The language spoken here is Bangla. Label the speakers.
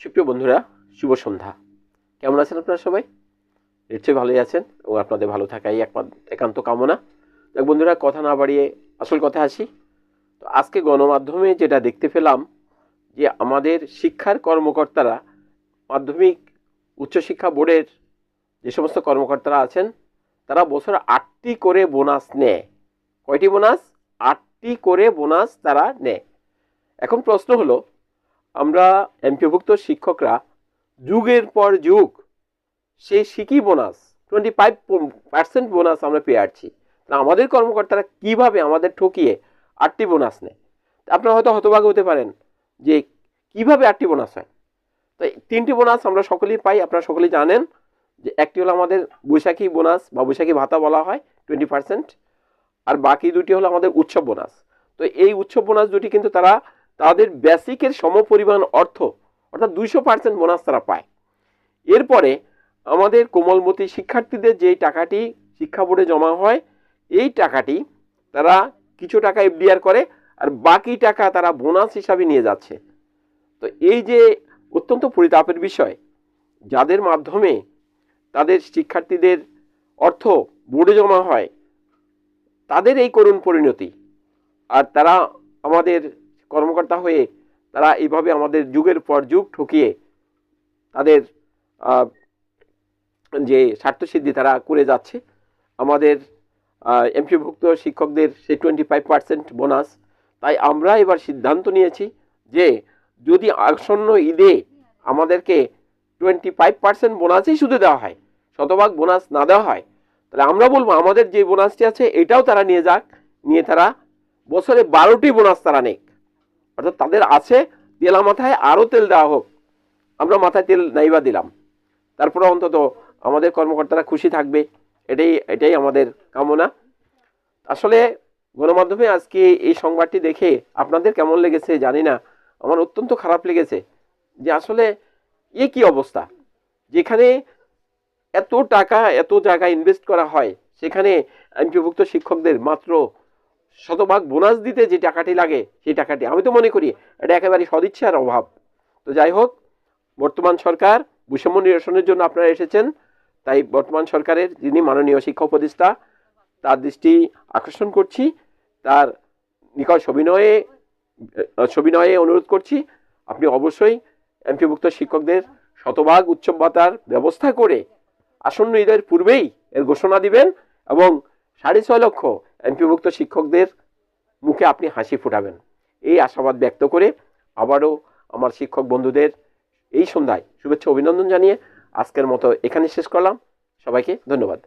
Speaker 1: সুপ্রিয় বন্ধুরা, শুভ সন্ধ্যা। কেমন আছেন আপনারা সবাই? নিশ্চয়ই ভালোই আছেন এবং আপনাদের ভালো থাকাই একান্ত কামনা। দেখ বন্ধুরা, কথা না বাড়িয়ে আসল কথা আসি। তো আজকে গণমাধ্যমে যেটা দেখতে পেলাম যে আমাদের শিক্ষার কর্মকর্তারা, মাধ্যমিক উচ্চশিক্ষা বোর্ডের যে সমস্ত কর্মকর্তারা আছেন, তারা বছরে আটটি করে বোনাস নেয়। কয়টি বোনাস? আটটি করে বোনাস তারা নেয়। এখন প্রশ্ন হলো আমরা এমপিভুক্ত শিক্ষকরা, যুগের পর যুগ, সেই শিখি bonus twenty five percent bonus আমরা পেয়ে আসছি। আমাদের কর্মকর্তারা কীভাবে আমাদের ঠকিয়ে আটটি বোনাস নেয়? আপনারা হয়তো হতভাগ্য হতে পারেন যে কীভাবে আটটি বোনাস হয়। তো তিনটি বোনাস আমরা সকলেই পাই, আপনারা সকলেই জানেন যে একটি হলো আমাদের বৈশাখী বোনাস বা বৈশাখী ভাতা বলা হয় টোয়েন্টি পার্সেন্ট আর বাকি দুটি হলো আমাদের উৎসব বোনাস। তো এই উৎসব বোনাস দুটি কিন্তু তারা তাদের বেসিকের সমপরিমাণ অর্থ, অর্থাৎ দুইশো পার্সেন্ট বোনাস তারা পায়। এরপরে আমাদের কোমলমতি শিক্ষার্থীদের যেই টাকাটি শিক্ষা বোর্ডে জমা হয়, এই টাকাটি তারা কিছু টাকা এফডিআর করে আর বাকি টাকা তারা বোনাস হিসাবে নিয়ে যাচ্ছে। তো এই যে অত্যন্ত পরিতাপের বিষয়, যাদের মাধ্যমে তাদের শিক্ষার্থীদের অর্থ বোর্ডে জমা হয়, তাদের এই করুণ পরিণতি। আর তারা আমাদের কর্মকর্তা হয়ে তারা এইভাবে আমাদের যুগের পর যুগ ঠকিয়ে তাদের যে স্বার্থসিদ্ধি তারা করে যাচ্ছে। আমাদের এমপিভুক্ত শিক্ষকদের সেই টোয়েন্টি ফাইভ পার্সেন্ট বোনাস তাই আমরা এবার সিদ্ধান্ত নিয়েছি যে যদি আসন্ন ঈদে আমাদেরকে টোয়েন্টি ফাইভ পার্সেন্ট বোনাসই শুধু দেওয়া হয়, শতভাগ বোনাস না দেওয়া হয়, তাহলে আমরা বলব আমাদের যে বোনাসটি আছে এটাও তারা নিয়ে যাক, নিয়ে তারা বছরে বারোটি বোনাস তারা নেক। অর্থাৎ তাদের আছে তেলা মাথায় আরও তেল দেওয়া হোক। আমরা মাথায় তেল নাইবা দিলাম। তারপরে অন্তত আমাদের কর্মকর্তারা খুশি থাকবে। এটাই এটাই আমাদের কামনা। আসলে গণমাধ্যমে আজকে এই সংবাদটি দেখে আপনাদের কেমন লেগেছে জানি না। আমার অত্যন্ত খারাপ লেগেছে যে আসলে এ কি অবস্থা? যেখানে এত টাকা, এত জায়গায় ইনভেস্ট করা হয়, সেখানে এমপিভুক্ত শিক্ষকদের মাত্র শতভাগ বোনাস দিতে যে টাকাটি লাগে, সেই টাকাটি আমি তো মনে করি এটা একেবারে সদিচ্ছার অভাব। তো যাই হোক, বর্তমান সরকার বৈষম্য নিরসনের জন্য আপনারা এসেছেন, তাই বর্তমান সরকারের যিনি মাননীয় শিক্ষা উপদেষ্টা, তার দৃষ্টি আকর্ষণ করছি, তার নিকট সবিনয়ে সবিনয়ে অনুরোধ করছি, আপনি অবশ্যই এমপিভুক্ত শিক্ষকদের শতভাগ উচ্চ ভাতার ব্যবস্থা করে আসন্ন ঈদের পূর্বেই এর ঘোষণা দিবেন এবং সাড়ে ছয় লক্ষ এমপিভুক্ত শিক্ষকদের মুখে আপনি হাসি ফোটাবেন। এই আশাবাদ ব্যক্ত করে আবারও আমার শিক্ষক বন্ধুদের এই সন্ধ্যায় শুভেচ্ছা, অভিনন্দন জানিয়ে আজকের মতো এখানে শেষ করলাম। সবাইকে ধন্যবাদ।